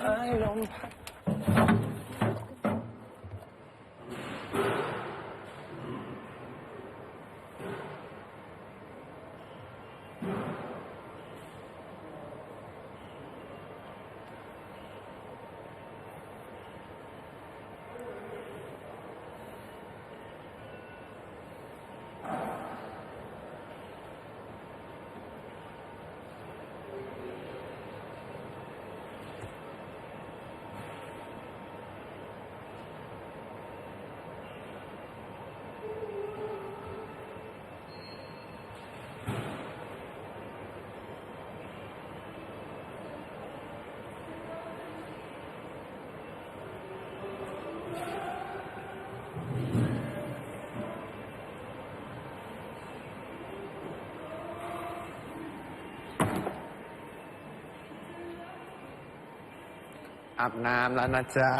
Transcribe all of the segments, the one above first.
ไอ้ลมพั อาบน้ำแล้วนะจ๊ะ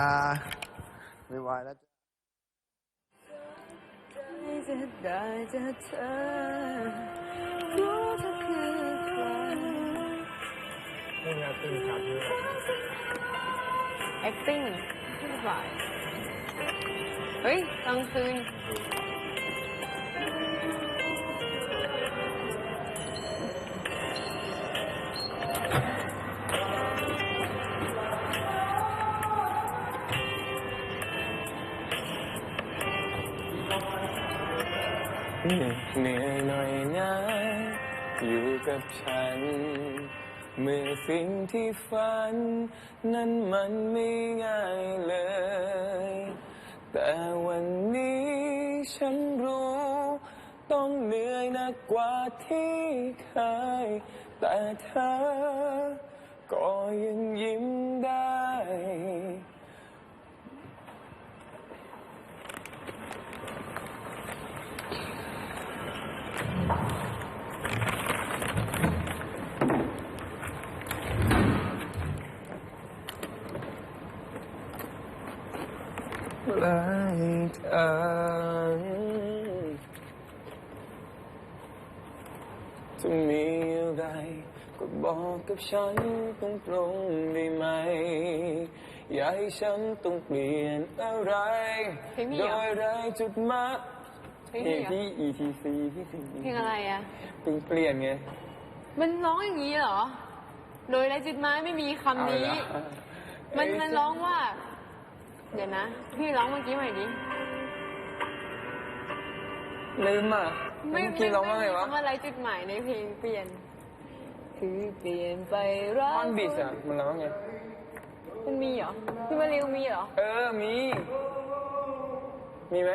ไม่ไหวแล้วจ้ะได้เจอเธอรู้เธอคือใครนี่งตื่นขาดเยอะ acting ไม่ไหวเฮ้ยกลางคืน เหนื่อยหน่อยนะอยู่กับฉัน เมื่อสิ่งที่ฝัน นั้นมันไม่ง่ายเลย แต่วันนี้ฉันรู้ ต้องเหนื่อยนักกว่าที่เคย แต่เธอ ก็ยังยิ้มได้ รักเธอจะมีอะไร ก็บอกกับฉันตรงตรงๆได้ไหม อย่าให้ฉันต้องเปลี่ยนอะไร เพลงนี้โดเหรอ ยไรจุดมาเพลงเพลนี้งเหรอที่ ETC ที่ถึงเพลงอะไรอะ เพิ่งเปลี่ยนไงมันร้องอย่างนี้เหรอ โดยไรจุดหมายไม่มีคำนี้เอาละมันมันร้องว่า เดี๋ยวนะ พี่ร้องเมื่อกี้ใหม่ดิลืมอะเมื่อกี้ร้องว่าไงวะม่มีคำว่าไรจุดหมายในเพลงเปลี่ยน คือเปลี่ยนไปรักท่อนบิสอะมันร้องว่าไง มันมีเหรอพี่มาริวมีเหรอ เออ มี มีไหม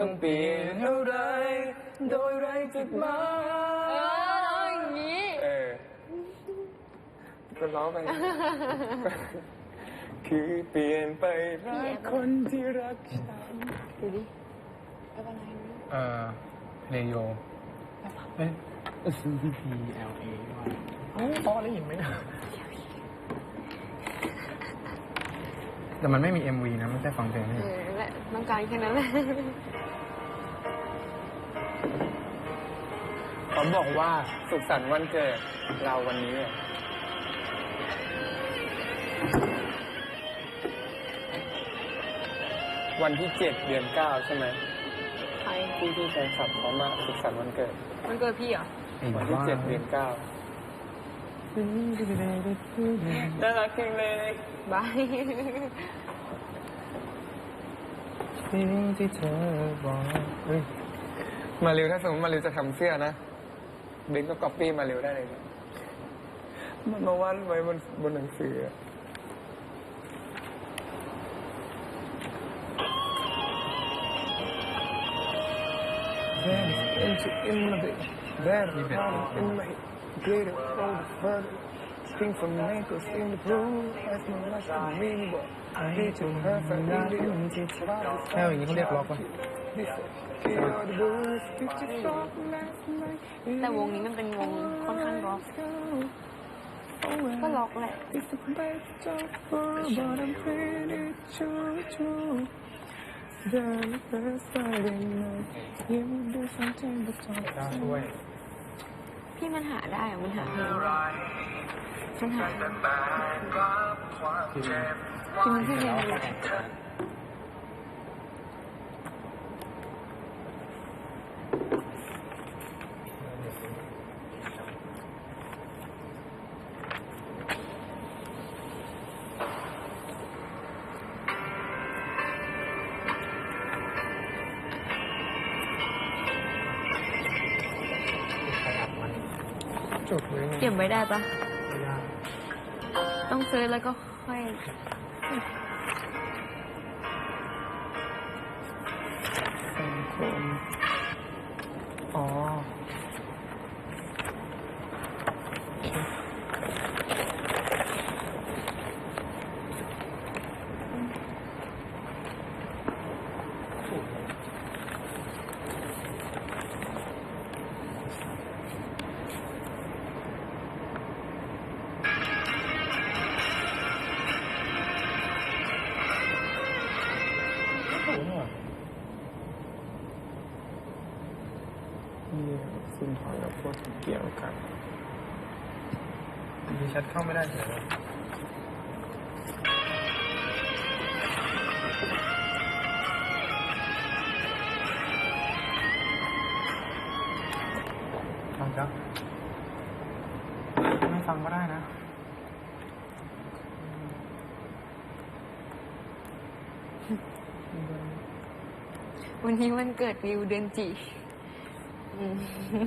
ต้องเปลี่ยนอะไรโดยไรจุดหมายเออร้องอย่างนี้ เออก็ร้องไป คือเปลี่ยนไปรักคนที่รักฉันดูดิแล้วอะไรนะเอ่อเรโยเอ้ ย P L A เอ้าพ่อได้ยินไหมเนี่ยแต่มันไม่มี MV นะไม่ใช่ฟังเพลงเอนี่อและต้องการแค่นั้นแหละเขาบอกว่าสุขสันต์วันเกิดเราวันนี้อะวันที่เจ็ดเดือนเก้าใช่ไหมใครที่ที่แฟนคลับเขามาสุขสันต์วันเกิด มันเกิดพี่เหรอ ไอ้วันที่ว่าเจ็ดเดือนเก้าน่ารักจริงเลยบายสิ่งที่เธอบอกเฮ้ยมาเร็วถ้าสมมติมาเร็วจะทำเสื้อนะเบนก็ก๊อปปี้มาเร็วได้เลยนะมันมาวาดไว้บนบนหนังสืออะ That is into in my bed. That is how in my greater for the further. Sting from ankles in the blue. As my life to me, but I hate you perfect. ถ้าอย่างนี้เขาเรียกล็อกป่ะ แต่วงนี้มันเป็นวงค่อนข้างร็อก ก็ล็อกแหละ เดินเดินสายเดิเลยยิ้มด้วยฉันใจบุกจอดด้พี่มันหาได้อมันหาเพลงมันหาคือมันแค่เพลงอะ จบเลยนะเก็บไว้ได้ปะ ไม่ยากต้องซื้อแล้วก็ค่อย นี่สิ่งของกับพวกที่เกี่ยวกันมีแชทเข้าไม่ได้เลยฟังจ้ะไม่ฟังก็ได้นะวันนี้วันเกิดวิวเดือนจี อื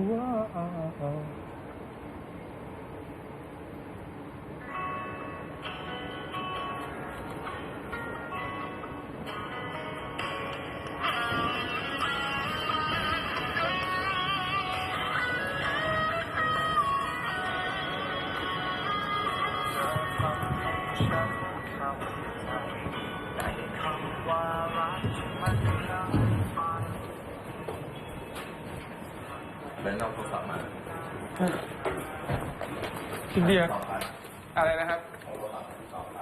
มว้ เป็นเอาโทรศัพท์มาพี่เบียร์ต่อไปอะไรนะครับเอาโทรศัพท์ต่อไป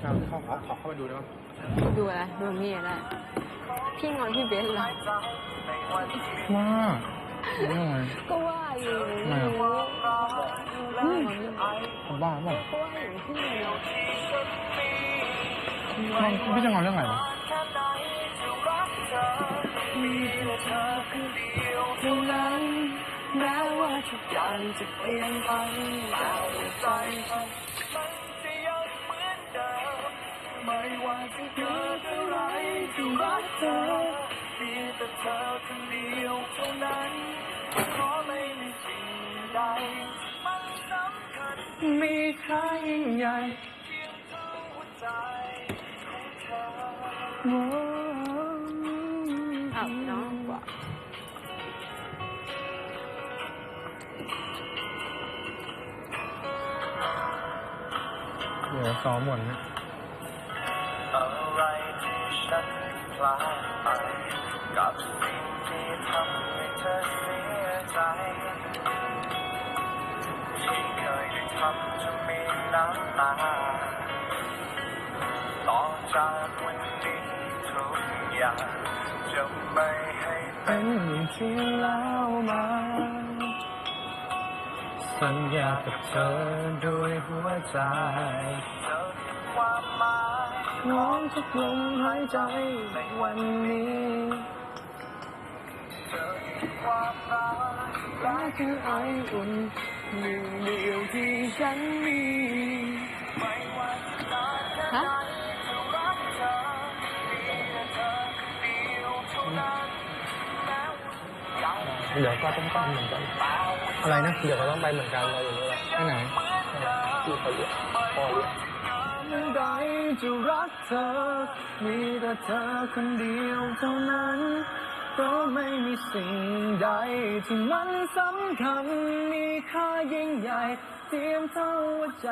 เอาเข้าขอขอเข้าไปดูได้ไหมดูอะไรดูนี่อะไรพี่งอนพี่เบสเหรอว่าไม่ไงก็ว่าอยู่ ไม่ไม่อะรู้พี่งอนพี่ผมบ้าเปล่าก็ว่าอยู่พี่งอนพี่จะงอนเรื่องอะไรวะเท่านั้นแม้ว่าทุกอย่างจะเปลี่ยนไปแต่ใจฉันไม่ว่าจะเกิดอะไรที่รักเธอมีแต่เธอคนเดียวเท่านั้น ใดที่มันสำคัญมีค่ายิ่งใหญ่เพียงเท่าหัวใจของเธออ้อ้าวน้องกว่าเดี๋ยวซ้อมหมดนะ ยได้ทำจะมีน้ำตา ต่อจากวันนี้ทุกอย่างจะไม่ให้เป็นอย่างที่แล้วมาสัญญากับเธอด้วยหัวใจเธอคือความหมายของทุกลมหายใจในวันนี้เธอคือความรักและคือไออุ่น หนึ่งเดียวที่ฉันมีไม่ว่าจะไหนจะรักเธอมีเธอเดียวเท่านั้นเดี๋ยวก็ต้องไปเหมือนกัน อะไรนะ เดี๋ยวก็ต้องไปเหมือนกันเราอย่างนี้แหละไปไหนที่เขาเรียกพ่อเรียกใดจะรักเธอ มีแต่เธอคนเดียวเท่านั้น เพราะไม่มีสิ่งใดที่มันสำคัญมีค่ายิ่งใหญ่ เทียมเท่าหัวใจ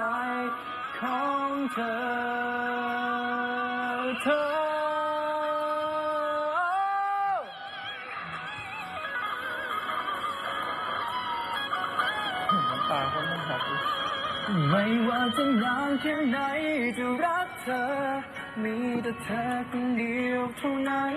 ของเธอ เธอ ตาคนต้องหักไม่ว่าจะนานแค่ไหนจะรักเธอ มีแต่เธอคนเดียวเท่านั้น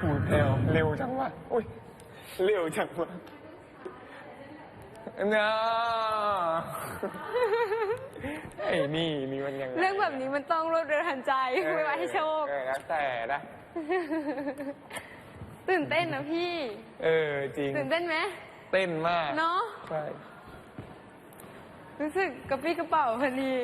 หูเพลวเร็วจังวะอุ้ยเร็วจังวะนะไอ้นี่นี่มันยังไงเรื่องแบบนี้มันต้องรวดเร็วทันใจไม่ไว้ให้โชคเออแล้วแต่นะตื่นเต้นนะพี่ เออจริงตื่นเต้นไหมเต้นมาก เนาะใช่รู้สึกกระปรี้กระเป๋าพอดี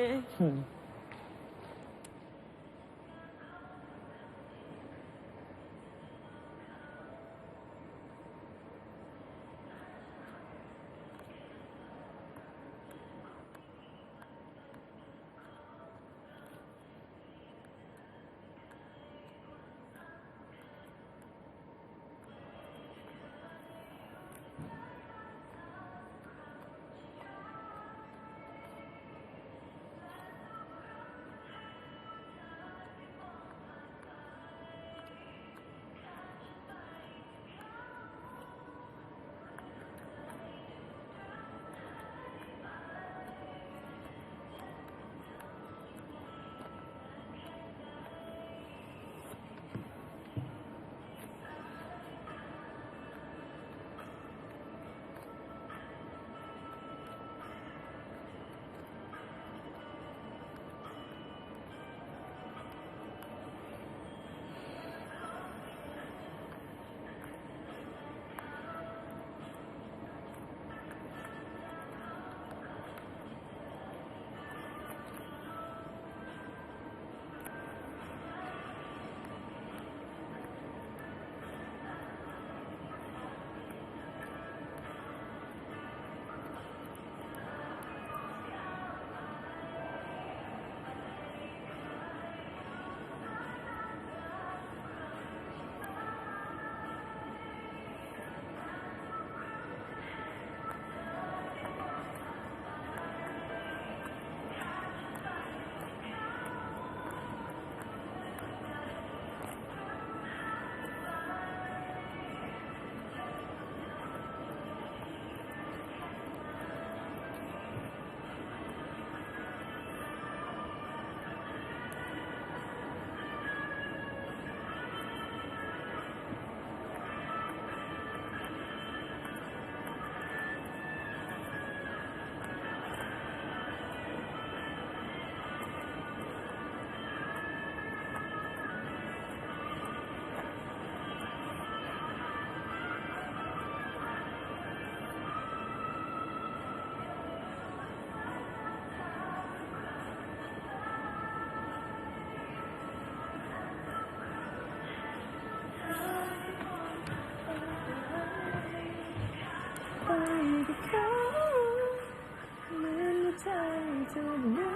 ใจจะไม่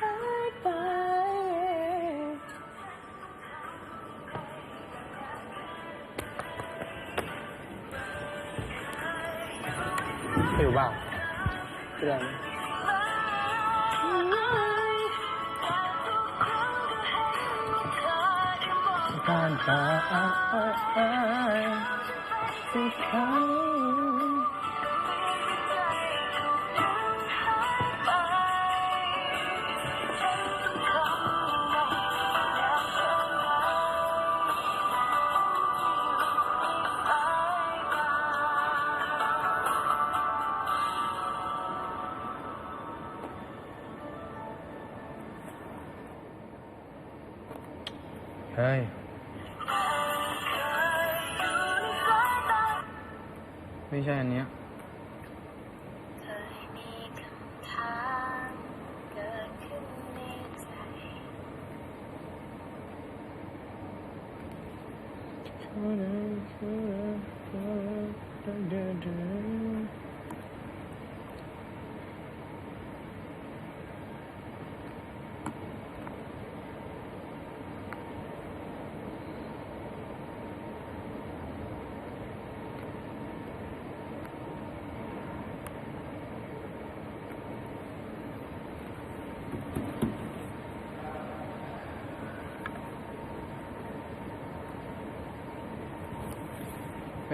หายไปหิวเปล่าเรื่องการตายทุกค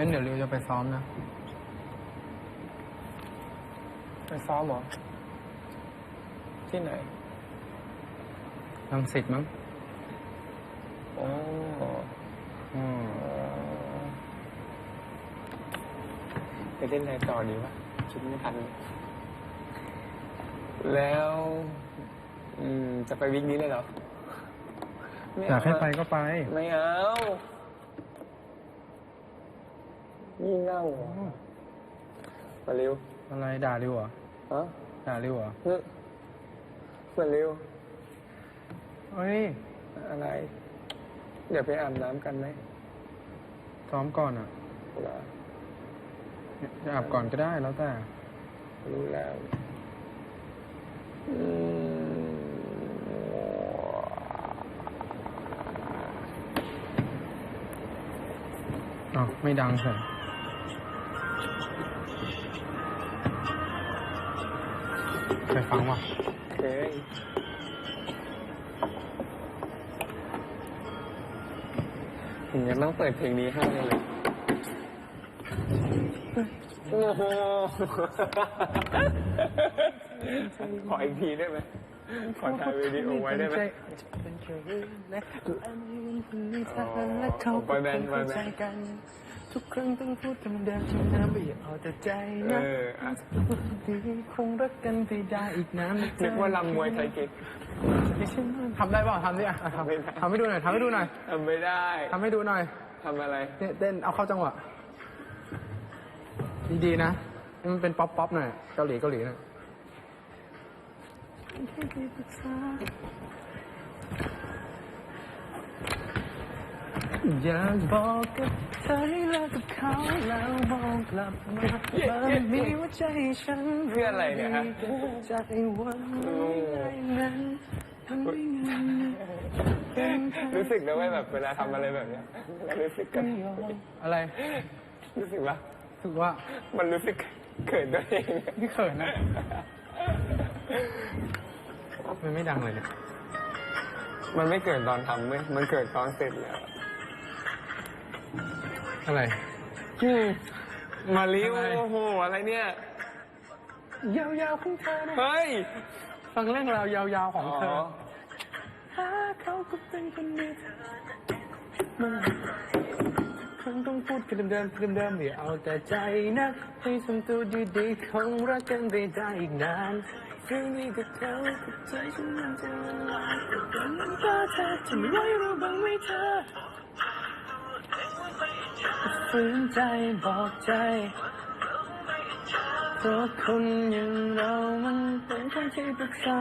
เป็นเดี๋ยวเร็วจะไปซ้อมนะ ไปซ้อมเหรอ ที่ไหนลังสิตมั้ง โอ้อืมไปเล่นอะไรต่อดีวะคิดไม่ทัน แล้ว อืม จะไปวิ่งนี้เลยเหรอม่อยากให้ไปะก็ไป ไม่เอา นี่เง่าเหรอมาเร็วอะไรด่าเร็วเหรอฮะด่าเร็วเหรอเฮ้ยมาเร็วเฮ้ยอะไร เดี๋ยวไปอาบน้ำกันไหมซ้อมก่อนอะเหรอจะอาบก่อนก็ได้แล้วแต่ รู้แล้วอืมอ้าวไม่ดังเฉ ยไปฟังว่ะเฮ้ยผมยังต้องเปิดเพลงนี้ให้เลยโอ้โหขออีกทีได้ไหมขอถ่ายวิดีโอไว้ได้ไหมบอยแบนด์บอยแบนด์ ทุกครั้งต้องพูดคำเดิมที่น้ำไม่อยากเอาแต่ใจเอนะออะ ดีคงรักกันไปได้อีกนานนึกว่าลำมวยไทยกิ๊กทำได้เปล่าทำดิอะทำไม่ได้ทำให้ดูหน่อยทำให้ดูหน่อยทำไม่ได้ทำให้ดูหน่อยทำอะไร เนี่ยเต้นเอาเข้าจังหวะดีๆนะนี่มันเป็นป๊อปป๊อปหน่อยเกาหลีเกาหลีหน่อย อยากบอกกับเธอให้เลิกกับเขาแล้วมองกลับมามันมีว่าใจฉันเพื่ออะไรเนี่ยฮะใจวันไม่ได้นั้นทำไม่งั้นเป็นแค่รู้สึกนะเว้ยแบบเวลาทำอะไรแบบเนี้ยแล้วรู้สึกกันอะไร รู้สึกว่ารู้สึกว่ามันรู้สึกเขินตัวเองพี่เขินนะมันไม่ดังเลยเนี่ยมันไม่เกิดตอนทำเว้ยมันเกิดตอนเสร็จแล้ว อะไรอืมมาลิวอะไรโอ้โห อะไรเนี่ย ยาวๆของเธอนะเฮ้ย ฟังเรื่องราวยาวๆของเธออ๋อหาเขาก็เป็นคนดีมาครั้งต้องพูดกันเดิมๆเดิมๆอย่าเอาแต่ใจนะให้ทำตัวดีๆคงรักกันไปได้อีกนานเรื่องนี้กับเขากับใจฉันมันจะละลายกับเป็นน้ำตาเธอจะไม่ไหวเราบ้างไหมเธอ ฝืนใจบอกใจเพราะคนอย่างเรามันเป็นคนที่ปรึกษา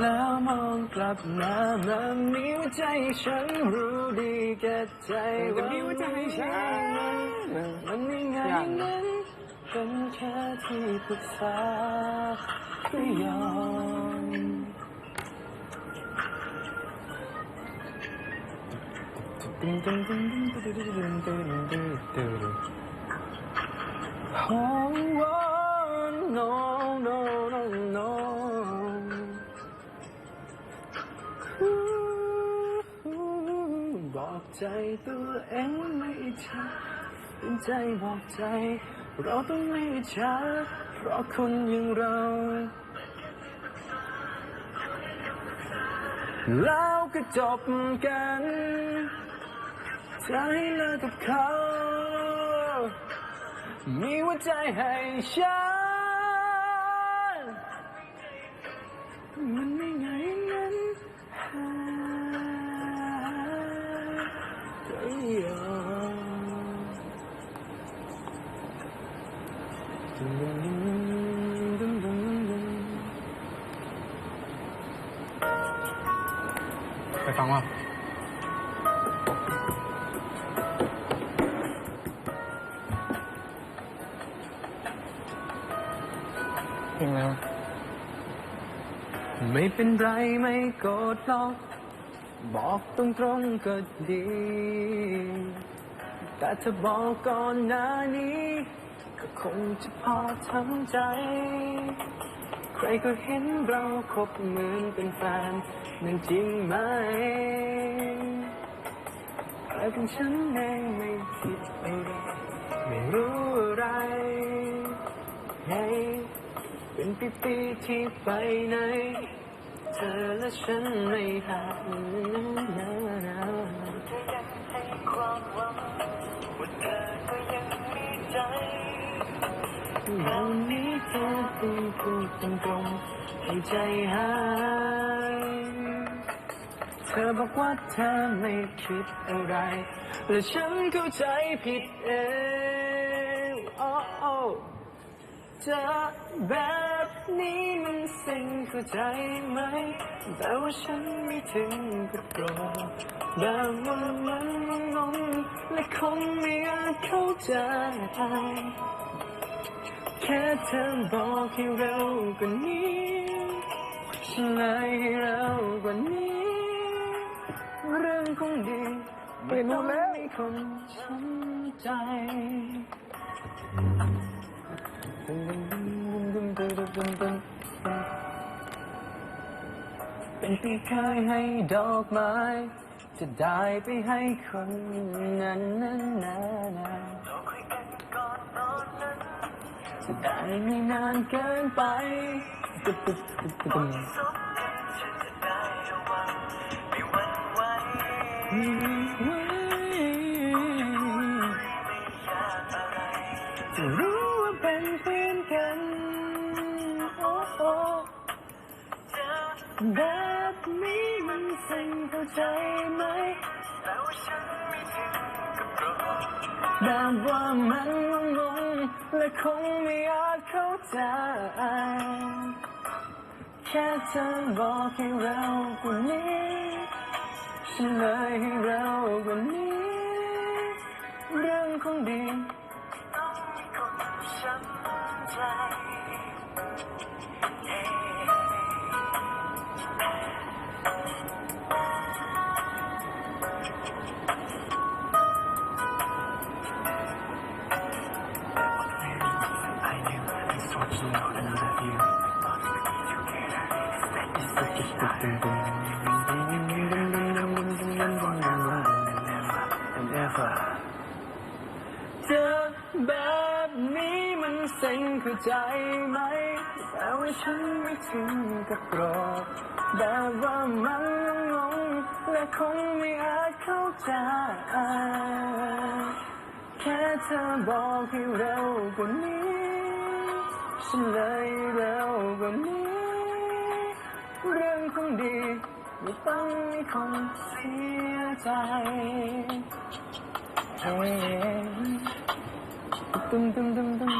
แล้วมองกลับมามันมีว่าใจฉันรู้ดีแก่ใจมันจะมีว่าใจฉันมันไม่ไงายอย่างนั้นเป็นแค่ที่ปรึกษาไม่ยอม ตึงตึงตึงตึงตึงตึงตึงตึงตึง Oh, oh, no, no, no, no. Ooh, บอกใจตัวเองไม่อิจฉาเป็นใจบอกใจ เราต้องไม่อิจฉาเพราะคนอย่างเราแล้วก็จบกัน ธให้เลิกกับเขา มีหัวใจให้ฉัน ไม่โกรธหรอก บอกตรงๆก็ดี แต่ถ้าบอกก่อนหน้านี้ ก็คงจะพอทำใจ ใครก็เห็นเราคบเหมือนเป็นแฟนนั่นจริงไหมแต่เป็นฉันเองไม่คิดอะไรไม่รู้อะไร hey เป็นปีๆที่ไปไหน เธอและฉันไม่ห่างวันนี้เธอต้องพูดตรงๆให้ใจหายเธอบอกว่าเธอไม่คิดอะไร และฉันเข้าใจผิดเองโอ้โอ้เจอแบบ นี้มันสิ่งเข้าใจไหม แต่ว่าฉันไม่ถึงกับโกรธแบบว่ามันงงและคงไม่อาจเข้าใจ แค่เธอบอกให้เร็วกว่านี้ฉันเลยให้เร็วกว่านี้ เรื่องคงดีไม่ต้องมีคนช้ำใจ ดึงดึงดึงดึงเป็นที่เคยให้ดอกไม้ จะได้ไปให้คนนั้นนั้นนั้นจะได้ไม่นานเกินไปตึ๊บตึ๊บตึ๊บตึ๊บจะ สิ่งเข้าใจไหมแบบว่ามันงงๆและคงไม่อาจเข้าใจแค่เธอบอกให้เร็วกว่านี้ฉันเลยให้เร็วกว่านี้ เรื่องคงดีเจ คงไม่อาจเข้าใจ แค่เธอบอกให้เร็วกว่านี้ ฉันเลยเร็วกว่านี้ เรื่องคงดีไม่ต้องมีคนเสียใจเฮ้ตุ้มตุ้มตุ้มตุ้ม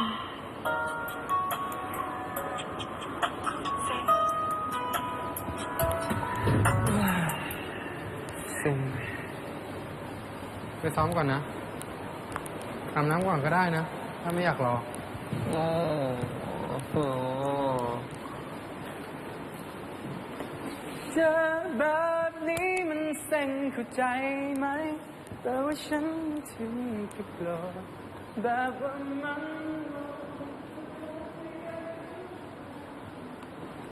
ไปซ้อมก่อนนะอาบน้ำก่อนก็ได้นะ ถ้าไม่อยากรอโอ้โหเจอแบบนี้มันเซ็งเข้าใจไหม แต่ว่าฉันถึงกับโกรธแบบว่ามัน